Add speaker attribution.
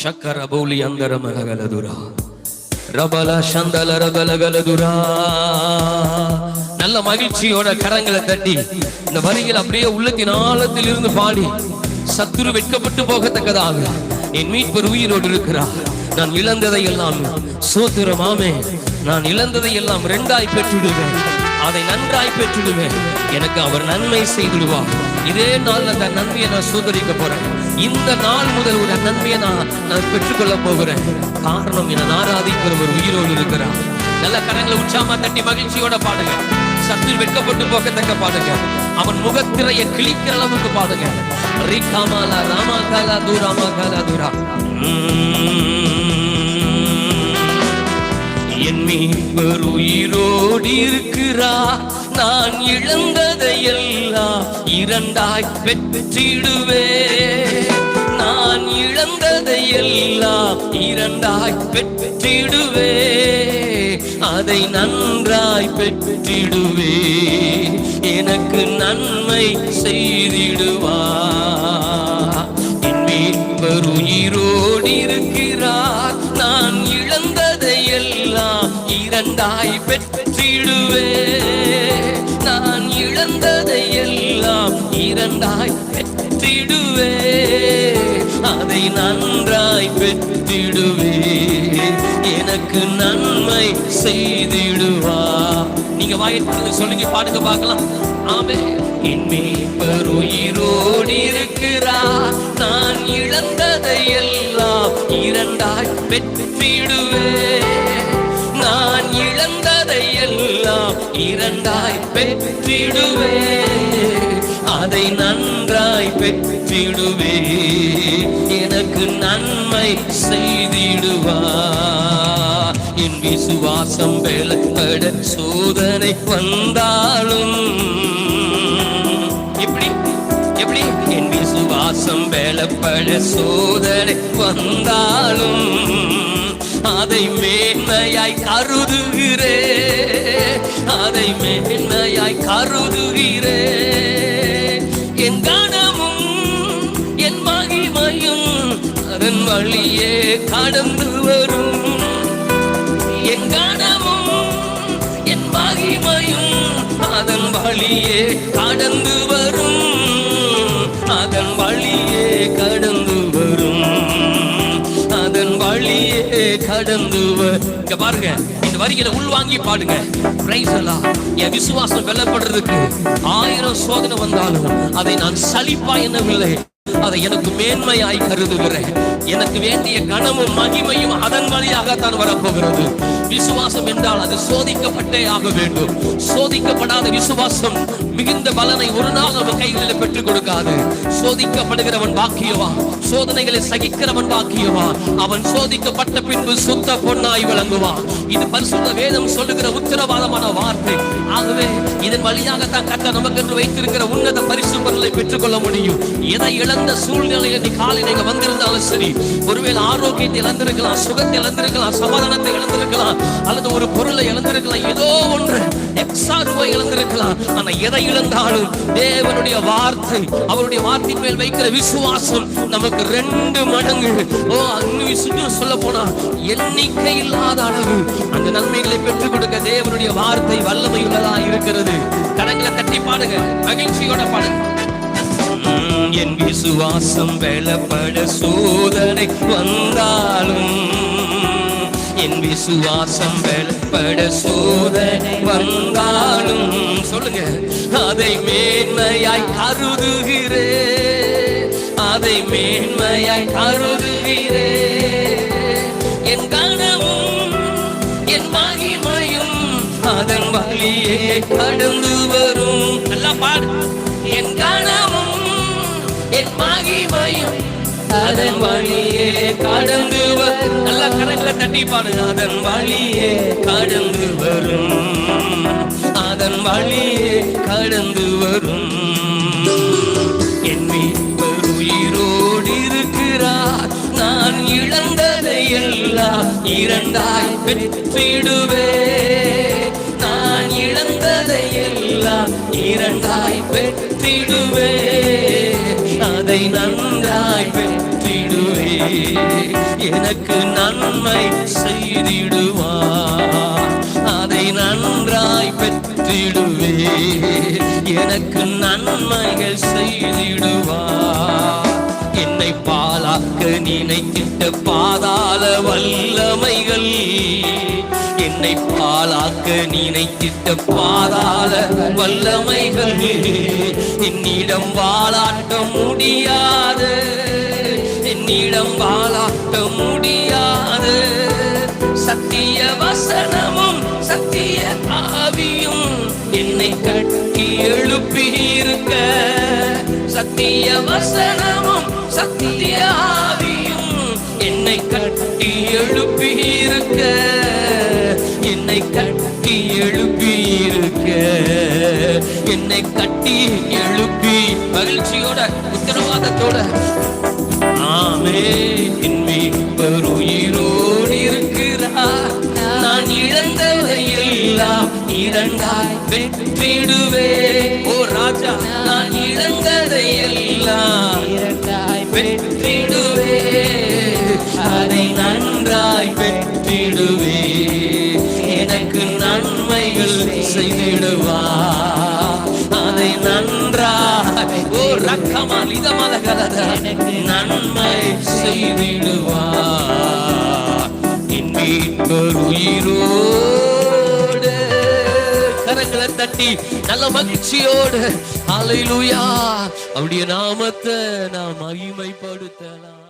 Speaker 1: ಶಕ್ಕರ ಬೌಲಿ ಅಂದರ ಮಲಗಲದುರ ரபல சந்தல ரபல கலதுரா நல்ல மகிழ்ச்சியோட கரங்களை தட்டி இந்த வரிகள் அப்படியே உள்ளத்தின் ஆழத்தில் இருந்து பாடி சத்துரு வெட்கப்பட்டு போகத்தக்கதாக என் மீட்பர் உயிரோடு இருக்கிறார் நான் இழந்ததை எல்லாம் சோத்திரமாமே நான் இழந்ததை எல்லாம் ரெண்டாய் பெற்றுடுவேன் அதை நன்றாய் பெற்றுடுவேன். எனக்கு அவர் நன்மை செய்துடுவார். இதே நாள் அந்த நன்மையை நான் சோதரிக்க போறேன். இந்த நாள் முதல் ஒரு நன்மையை நான் நான் பெற்றுக்கொள்ள போகிறேன். காரணம் என ஆராதிக்கிற ஒரு உயிரோடு இருக்கிறார். நல்ல கரங்களை உற்சாகமா தட்டி மகிழ்ச்சியோட பாடுங்க. சத்தில் வெட்கப்பட்டு போகத்தக்க பாடுங்க. அவன் முகத்திரைய கிழிக்கிற அளவுக்கு பாடுங்க. ரிகாமாலா ராமா காலா தூராமா காலா தூரா என் மீட்பர் உயிரோடு இருக்கிறா. நான் இழந்ததையெல்லாம் இரண்டாய் பெற்றிடுவே நான் இழந்ததையெல்லாம் இரண்டாய் பெற்றிடுவே அதை நன்றாய் பெற்றிடுவே எனக்கு நன்மை செய்திடுவா. என் மீட்பர் உயிரோடு இருக்கிறார் தாய் பெற்றிடுவே. நான் இழந்ததை எல்லாம் இரண்டாய் பெற்றிடுவே. அதை நன்றாய் பெற்றிடுவே. எனக்கு நன்மை செய்திடுவா. நீங்க வாயிட்டு சொல்லுங்க பாடுங்க பார்க்கலாம். ஆமே என் மீட்பர் இருக்கிறா நான் இழந்ததை எல்லாம் இரண்டாய் பெற்றிடுவே. இழந்ததை எல்லாம் இரண்டாய் பெற்றிடுவே. அதை நன்றாய் பெற்றிடுவே. எனக்கு நன்மை செய்திடுவா. என் விசுவாசம் பலப்பட சோதனை வந்தாலும் எப்படி எப்படி என் விசுவாசம் பலப்பட சோதனை வந்தாலும் அதை மேன்மையாய் கருதுகிறே. அதை மேன்மையாய் கருதுகிறே. என் கனமும் என் மகிமையும் அதன் வழியே கடந்து வரும். என் கனமும் என் மகிமையும் அதன் வழியே கடந்து வரும். அதன் வழியே கடந்துவர் இங்க பாருங்க இந்த வரிகளை உள்வாங்கி பாடுங்க. என் விசுவாசம் வெல்லப்படுறதுக்கு ஆயிரம் சோதனை வந்தாலும் அதை நான் சலிப்பா என்னவில்லை அதை எனக்கு மேன்மையாய் கருதுகிறேன் எனக்கு வேண்டிய கனமும் மகிமையும் அதன் வழியாகத்தான் வரப்போகிறது. விசுவாசம் என்றால் அது சோதிக்கப்பட்டே ஆக வேண்டும். சோதிக்கப்படாத விசுவாசம் மிகுந்த பலனை ஒரு நாள் நம்ம கைகளில் பெற்றுக் கொடுக்காது. சோதிக்கப்படுகிறவன் பாக்கியவா? சோதனைகளை சகிக்கிறவன் பாக்கியவா? அவன் சோதிக்கப்பட்ட பின்பு சுத்த பொன்னாய் விளங்குவான் இது பரிசுத்த வேதம் சொல்லுகிற உத்தரவாதமான வார்த்தை. ஆகவே இதன் வழியாகத்தான் கத்த நமக்கு என்று வைத்திருக்கிற உன்னத பரிசு பொருளை பெற்றுக்கொள்ள முடியும். எதை இழ இழந்த சூழ்நிலையை நீ காலை நீங்க வந்திருந்தாலும் சரி ஒருவேளை ஆரோக்கியத்தை இழந்திருக்கலாம் சுகத்தை இழந்திருக்கலாம் சமாதானத்தை இழந்திருக்கலாம் அல்லது ஒரு பொருளை இழந்திருக்கலாம் ஏதோ ஒன்று எக்ஸா ரூபாய் இழந்திருக்கலாம். ஆனா எதை இழந்தாலும் தேவனுடைய வார்த்தை அவருடைய வார்த்தையின் மேல் வைக்கிற விசுவாசம் நமக்கு ரெண்டு மடங்கு. ஓ இன்னும் சுற்றும் சொல்ல போனா எண்ணிக்கை இல்லாத அளவு. அந்த நன்மைகளை பெற்றுக் கொடுக்க தேவனுடைய வார்த்தை வல்லமை உள்ளதா இருக்கிறது. கடங்களை தட்டி பாடுங்க மகிழ்ச்சியோட பாடுங்க. என் விசுவாசம் வெளப்பட சோதனை வந்தாலும் என் விசுவாசம் வெளப்பட சோதனை வந்தாலும் சொல்லுங்க அதை மேன்மையாய் கருதுகிறே அதை மேன்மையாய் கருதுகிறே. என் கனவும் என் மகிமையும் அதன் வழியே கடந்து வரும். நல்லா பாடு. என் கனவும் மகிமையும் அதன் வழியே கடந்து வரும் நல்லா கரங்களை தட்டி பாடு அதன் வழியே கடந்து வரும் அதன் வழியே கடந்து வரும் என் மீட்பர் உயிரோடு இருக்கிறார். நான் இழந்ததை எல்லாம் இரண்டாய் பெற்றிடுவே நான் இழந்ததை எல்லாம் இரண்டாய் பெற்றிடுவே நன்றாய் பெற்றிடுவே எனக்கு நன்மை செய்திடுவார் அதை நன்றாய் பெற்றிடுவே. எனக்கு நன்மைகள் செய்திடுவார் என்னை பாலாக்க நினைத்திட்ட பாதாள வல்லமைகள். என்னை பாலாக்க நினைத்திட்ட பாதாள வல்லமைகள் என்னிடம் வாழாட்ட முடியாது. என்னிடம் வாழாட்ட முடியாது. சத்திய வசனமும் சத்திய ஆவியும் என்னை கட்டி எழுப்பி இருக்க சத்திய வசனமும் சத்திய ஆவியும் என்னை கட்டி எழுப்பி இருக்க என்னை கட்டி எழுப்பி இருக்க என்னை கட்டி எழுப்பி மகிழ்ச்சியோட உத்தரவாதத்தோட. ஆமே என் மீட்பர் உயிரோடு இருக்கிறார். நான் இழந்தவையெல்லாம் இரண்டாய் வெற்றிடுவே ஓ ராஜா நான் இழந்ததையெல்லாம் இரண்டாய் வெற்றிடுவே அதை நன்றாய் பெற்றிடுவே நன்மைகள் செய்திடுவா. அதை நன்றாய் ஓ ரக்கமா இதமல கலத நன்மை செய்திடுவா. மீட்பர் உயிரோடு கரங்களை தட்டி நல்ல மகிழ்ச்சியோடு. அலையிலுயா அவருடைய நாமத்தை நாம் மகிமைப்படுத்தலாம்.